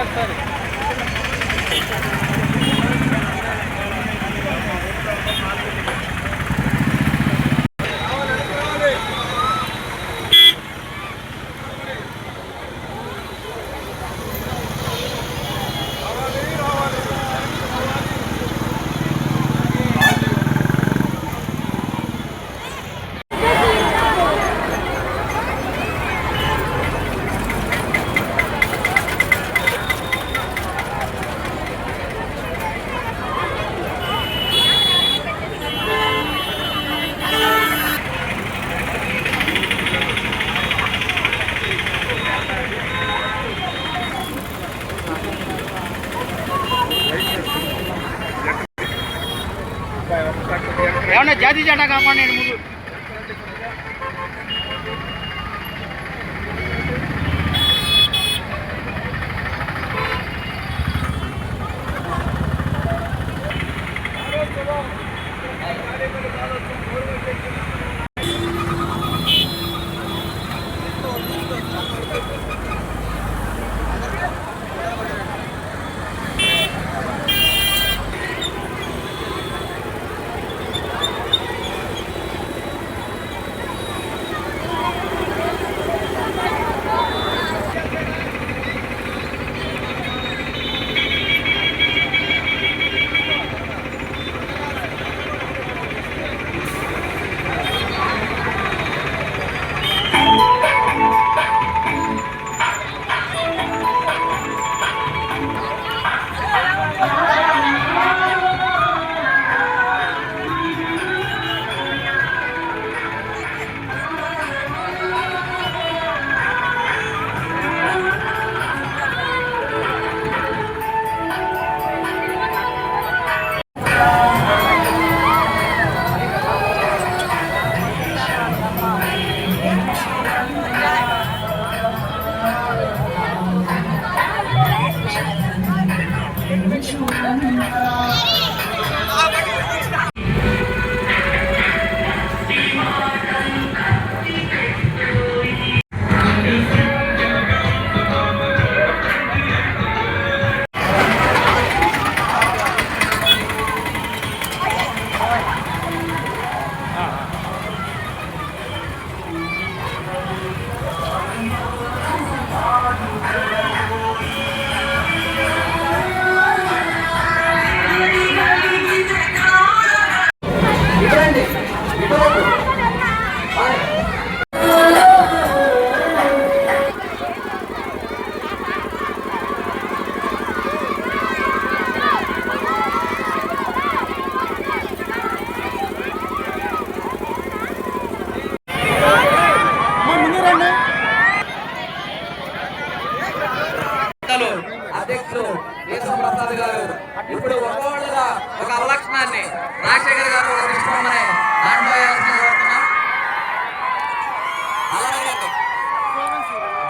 ఇక్కడ చూడండి টাকা কামানের মতো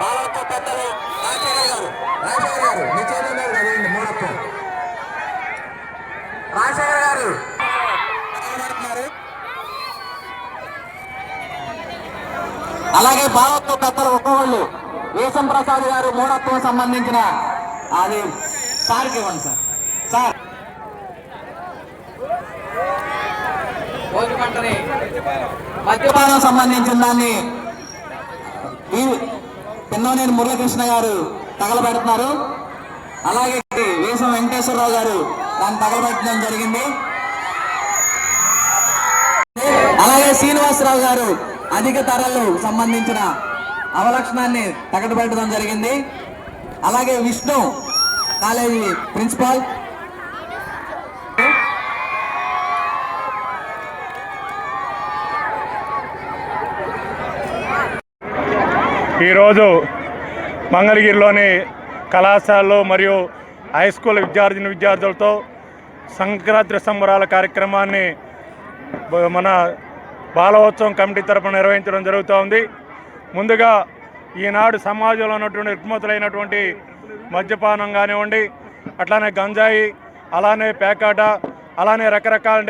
బాలవత్వ పెద్దలు రాజశేఖర్ గారు. రాజశేఖర్ గారు మీ మూడత్వం రాజశేఖర్ గారు. అలాగే భావత్వ పెద్దలు ఒక్కొక్కళ్ళు. వేసం ప్రసాద్ గారు మూఢత్వం సంబంధించిన అది సార్కి ఇవ్వండి సార్. సార్. మద్యపానం సంబంధించిన దాన్ని ఈ పిన్నోనేని మురళీకృష్ణ గారు తగలబెడుతున్నారు. అలాగే వేసం వెంకటేశ్వరరావు గారు దాన్ని తగలబెట్టడం జరిగింది. అలాగే శ్రీనివాసరావు గారు అధిక ధరలు సంబంధించిన అవలక్షణాన్ని తగలబెట్టడం జరిగింది. అలాగే విష్ణు కాలేజీ ప్రిన్సిపాల్ ఈరోజు మంగళగిరిలోని కళాశాలలో మరియు హై స్కూల్ విద్యార్థిని విద్యార్థులతో సంక్రాంతి సంబరాల కార్యక్రమాన్ని మన బాలవోత్సవం కమిటీ తరపున నిర్వహించడం జరుగుతోంది. ముందుగా ఈనాడు సమాజంలో ఉన్నటువంటి రుగ్మతులైనటువంటి మద్యపానం కానివ్వండి అట్లానే గంజాయి అలానే పేకాట అలానే రకరకాల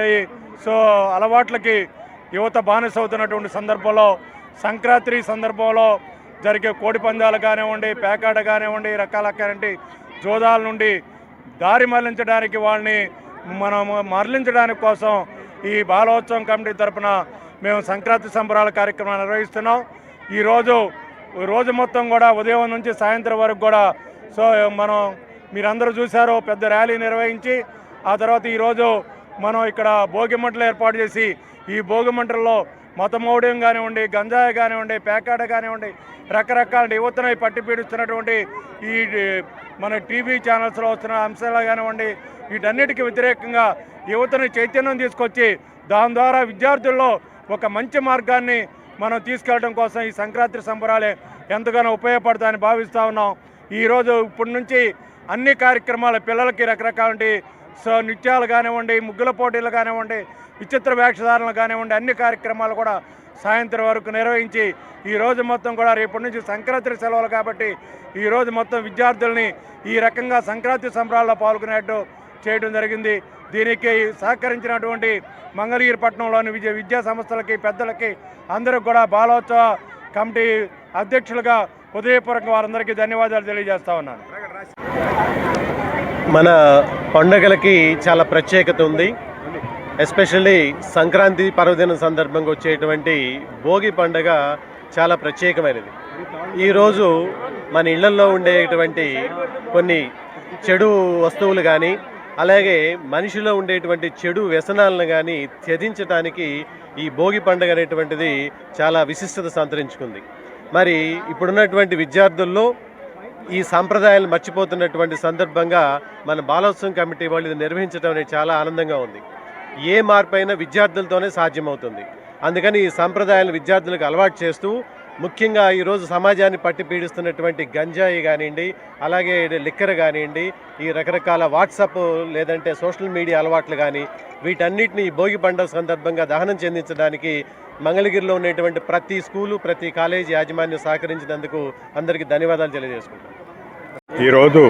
సో అలవాట్లకి యువత బానిస అవుతున్నటువంటి సందర్భంలో సంక్రాంతి సందర్భంలో జరిగే కోడి పందాలు కానివ్వండి పేకాట కానివ్వండి రకాలటువంటి జోదాల నుండి దారి మరలించడానికి వాళ్ళని మనం మరలించడానికి కోసం ఈ బాలోత్సవం కమిటీ తరపున మేము సంక్రాంతి సంబరాల కార్యక్రమాన్ని నిర్వహిస్తున్నాం. ఈరోజు రోజు మొత్తం కూడా ఉదయం నుంచి సాయంత్రం వరకు కూడా సో మనం మీరందరూ చూశారు పెద్ద ర్యాలీ నిర్వహించి ఆ తర్వాత ఈరోజు మనం ఇక్కడ భోగిమంటలు ఏర్పాటు చేసి ఈ భోగిమంటల్లో మతమౌఢ్యం కానివ్వండి గంజాయి కానివ్వండి పేకాట కానివ్వండి రకరకాల యువతను పట్టి పీడిస్తున్నటువంటి ఈ మన టీవీ ఛానల్స్లో వస్తున్న అంశాలు కానివ్వండి వీటన్నిటికీ వ్యతిరేకంగా యువతను చైతన్యం తీసుకొచ్చి దాని ద్వారా విద్యార్థుల్లో ఒక మంచి మార్గాన్ని మనం తీసుకెళ్ళడం కోసం ఈ సంక్రాంతి సంబరాలే ఎంతగానో ఉపయోగపడతాయని భావిస్తూ ఉన్నాం. ఈరోజు ఇప్పటి నుంచి అన్ని కార్యక్రమాలు పిల్లలకి రకరకాల సో నృత్యాలు కానివ్వండి ముగ్గుల పోటీలు కానివ్వండి విచిత్ర వేషధారణలు కానివ్వండి అన్ని కార్యక్రమాలు కూడా సాయంత్రం వరకు నిర్వహించి ఈ రోజు మొత్తం కూడా రేపటి నుంచి సంక్రాంతి సెలవులు కాబట్టి ఈ రోజు మొత్తం విద్యార్థుల్ని ఈ రకంగా సంక్రాంతి సంబరాల్లో పాల్గొనేట్టు చేయడం జరిగింది. దీనికి సహకరించినటువంటి మంగళగిరిపట్నంలోని విద్య విద్యా సంస్థలకి పెద్దలకి అందరూ కూడా బాలోత్సవ కమిటీ అధ్యక్షులుగా హృదయపూర్వక వారందరికీ ధన్యవాదాలు తెలియజేస్తా ఉన్నాను. మన పండుగలకి చాలా ప్రత్యేకత ఉంది. ఎస్పెషల్లీ సంక్రాంతి పర్వదినం సందర్భంగా వచ్చేటువంటి భోగి పండుగ చాలా ప్రత్యేకమైనది. ఈరోజు మన ఇళ్ళలో ఉండేటువంటి కొన్ని చెడు వస్తువులు కానీ అలాగే మనిషిలో ఉండేటువంటి చెడు వ్యసనాలను కానీ త్యజించడానికి ఈ భోగి పండుగ అనేటువంటిది చాలా విశిష్టత సంతరించుకుంది. మరి ఇప్పుడున్నటువంటి విద్యార్థుల్లో ఈ సాంప్రదాయాలు మర్చిపోతున్నటువంటి సందర్భంగా మన బాలోత్సవం కమిటీ వాళ్ళు ఇది నిర్వహించడం అనేది చాలా ఆనందంగా ఉంది. ఏ మార్పు అయినా విద్యార్థులతోనే సాధ్యమవుతుంది. అందుకని ఈ సాంప్రదాయాలను విద్యార్థులకు అలవాటు చేస్తూ ముఖ్యంగా ఈరోజు సమాజాన్ని పట్టి పీడిస్తున్నటువంటి గంజాయి కానివ్వండి అలాగే లిక్కర్ కానివ్వండి ఈ రకరకాల వాట్సాప్ లేదంటే సోషల్ మీడియా అలవాట్లు కానీ వీటన్నిటిని ఈ భోగి పండుగ సందర్భంగా దహనం చెందించడానికి మంగళగిరిలో ఉన్నటువంటి ప్రతి స్కూలు ప్రతి కాలేజీ యాజమాన్యం సహకరించినందుకు అందరికీ ధన్యవాదాలు తెలియజేసుకుంటాను ఈరోజు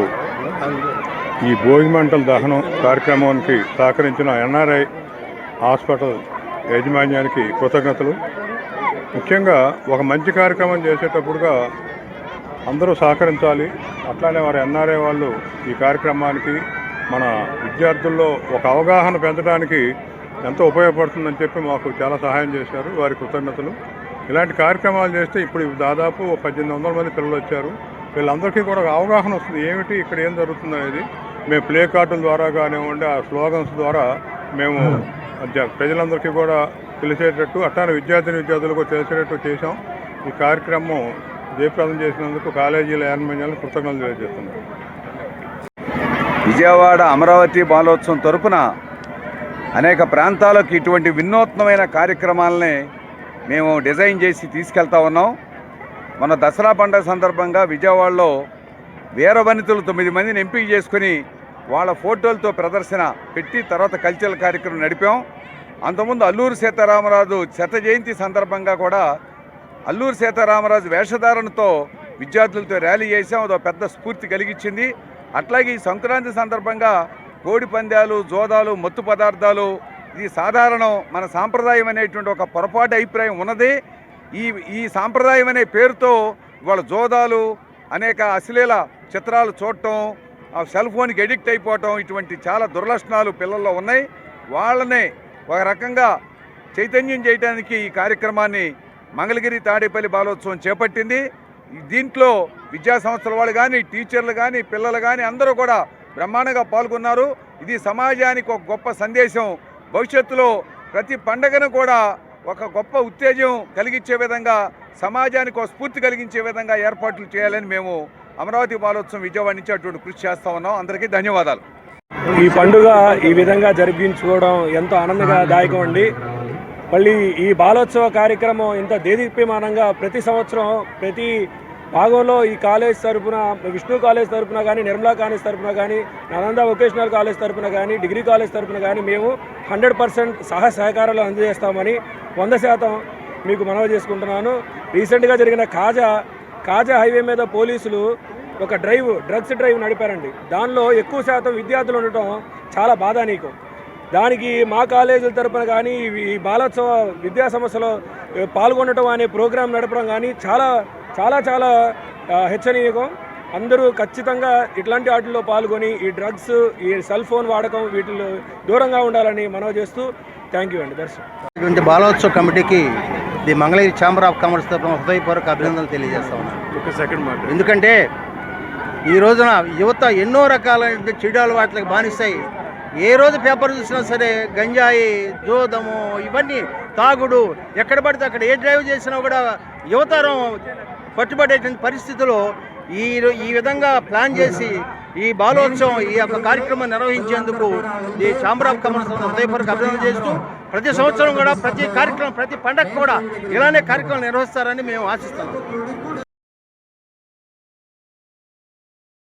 ఈ భోగి మంటల దహనం కార్యక్రమానికి సహకరించిన ఎన్ఆర్ఐ హాస్పిటల్ యాజమాన్యానికి కృతజ్ఞతలు. ముఖ్యంగా ఒక మంచి కార్యక్రమం చేసేటప్పుడుగా అందరూ సహకరించాలి. అట్లానే వారి ఎన్ఆర్ఐ వాళ్ళు ఈ కార్యక్రమానికి మన విద్యార్థుల్లో ఒక అవగాహన పెంచడానికి ఎంతో ఉపయోగపడుతుందని చెప్పి మాకు చాలా సహాయం చేశారు. వారి కృతజ్ఞతలు. ఇలాంటి కార్యక్రమాలు చేస్తే ఇప్పుడు దాదాపు పద్దెనిమిది వందల మంది పిల్లలు వచ్చారు. వీళ్ళందరికీ కూడా ఒక అవగాహన వస్తుంది. ఏమిటి ఇక్కడ ఏం జరుగుతుంది అనేది మేము ప్లే కార్డుల ద్వారా కానివ్వండి ఆ స్లోగన్స్ ద్వారా మేము జ- ప్రజలందరికీ కూడా తెలిసేటట్టు అట్లానే విద్యార్థిని విద్యార్థులు కూడా తెలిసేటట్టు చేశాం. ఈ కార్యక్రమం జయప్రదం చేసినందుకు కాలేజీల యాజమాన్యాలకు కృతజ్ఞతలు తెలియజేస్తున్నాం. విజయవాడ అమరావతి బాలోత్సవం తరపున అనేక ప్రాంతాలకు ఇటువంటి వినూత్నమైన కార్యక్రమాలని మేము డిజైన్ చేసి తీసుకెళ్తా ఉన్నాం. మన దసరా పండుగ సందర్భంగా విజయవాడలో వీరవనితులు తొమ్మిది మందిని ఎంపిక చేసుకుని వాళ్ళ ఫోటోలతో ప్రదర్శన పెట్టి తర్వాత కల్చరల్ కార్యక్రమం నడిపాం. అంతకుముందు అల్లూరు సీతారామరాజు శత జయంతి సందర్భంగా కూడా అల్లూరు సీతారామరాజు వేషధారణతో విద్యార్థులతో ర్యాలీ చేసాం అదో పెద్ద స్ఫూర్తి కలిగించింది. అట్లాగే ఈ సంక్రాంతి సందర్భంగా కోడి పందాలు జోదాలు మత్తు పదార్థాలు ఇది సాధారణం. మన సాంప్రదాయం అనేటువంటి ఒక పొరపాటు అభిప్రాయం ఉన్నది. ఈ ఈ సాంప్రదాయం అనే పేరుతో ఇవాళ జోదాలు అనేక అశ్లీల చిత్రాలు చూడటం సెల్ ఫోన్కి ఎడిక్ట్ అయిపోవటం ఇటువంటి చాలా దుర్లక్షణాలు పిల్లల్లో ఉన్నాయి. వాళ్ళని ఒక రకంగా చైతన్యం చేయడానికి ఈ కార్యక్రమాన్ని మంగళగిరి తాడేపల్లి బాలోత్సవం చేపట్టింది. దీంట్లో విద్యా సంస్థల వాళ్ళు కానీ టీచర్లు కానీ పిల్లలు కానీ అందరూ కూడా బ్రహ్మాండంగా పాల్గొన్నారు. ఇది సమాజానికి ఒక గొప్ప సందేశం. భవిష్యత్తులో ప్రతి పండగను కూడా ఒక గొప్ప ఉత్తేజం కలిగించే విధంగా సమాజానికి ఒక స్ఫూర్తి కలిగించే విధంగా ఏర్పాట్లు చేయాలని మేము అమరావతి బాలోత్సవం విజయవాడ నుంచి అటువంటి కృషి చేస్తా ఉన్నాం. అందరికీ ధన్యవాదాలు. ఈ పండుగ ఈ విధంగా జరిపించుకోవడం ఎంతో ఆనందదాయకం అండి. మళ్ళీ ఈ బాలోత్సవ కార్యక్రమం ఇంత దేదీప్యమానంగా ప్రతి సంవత్సరం ప్రతి భాగంలో ఈ కాలేజ్ తరపున విష్ణు కాలేజ్ తరపున కానీ నిర్మలా కాలేజ్ తరపున కానీ నలంద వొకేషనల్ కాలేజ్ తరపున కానీ డిగ్రీ కాలేజ్ తరపున కానీ మేము హండ్రెడ్ పర్సెంట్ సహాయ సహకారాలు అందజేస్తామని వంద శాతం మీకు మనవి చేసుకుంటున్నాను. రీసెంట్గా జరిగిన కాజా కాజా హైవే మీద పోలీసులు ఒక డ్రైవ్ డ్రగ్స్ డ్రైవ్ నడిపారండి. దానిలో ఎక్కువ శాతం విద్యార్థులు ఉండటం చాలా బాధానీకం దానికి మా కాలేజీల తరపున కానీ ఈ బాలోత్సవ విద్యా సంస్థలో పాల్గొనడం అనే ప్రోగ్రాం నడపడం కానీ చాలా చాలా చాలా హెచ్చనీయకం. అందరూ ఖచ్చితంగా ఇట్లాంటి వాటిల్లో పాల్గొని ఈ డ్రగ్స్ ఈ సెల్ ఫోన్ వాడకం వీటిలో దూరంగా ఉండాలని మనవి చేస్తూ థ్యాంక్ యూ అండి. దర్శనం. బాలోత్సవ కమిటీకి the Mangalagiri chamber of commerce తరఫున హృదయపూర్వక అభినందనలు తెలియజేస్తా ఉన్నాను. ఒక సెకండ్ మాట ఎందుకంటే ఈ రోజున యువత ఎన్నో రకాలైన చెడు అలవాట్లకు బానిస్తాయి ఏ రోజు పేపర్ చూసినా సరే గంజాయి జోదము ఇవన్నీ తాగుడు ఎక్కడ పడితే అక్కడ ఏ డ్రైవ్ చేసినా కూడా యువతరం పట్టుబడేటువంటి పరిస్థితిలో ఈ ఈ విధంగా ప్లాన్ చేసి ఈ బాలోత్సవం ఈ యొక్క కార్యక్రమం నిర్వహించేందుకు ఈ ఛాంబర్ ఆఫ్ కామర్స్ హృదయపూర్వక అభినందన చేస్తూ ప్రతి సంవత్సరం కూడా ప్రతి కార్యక్రమం ప్రతి పండగ కూడా ఇలానే కార్యక్రమం నిర్వహిస్తారని మేము ఆశిస్తున్నాం.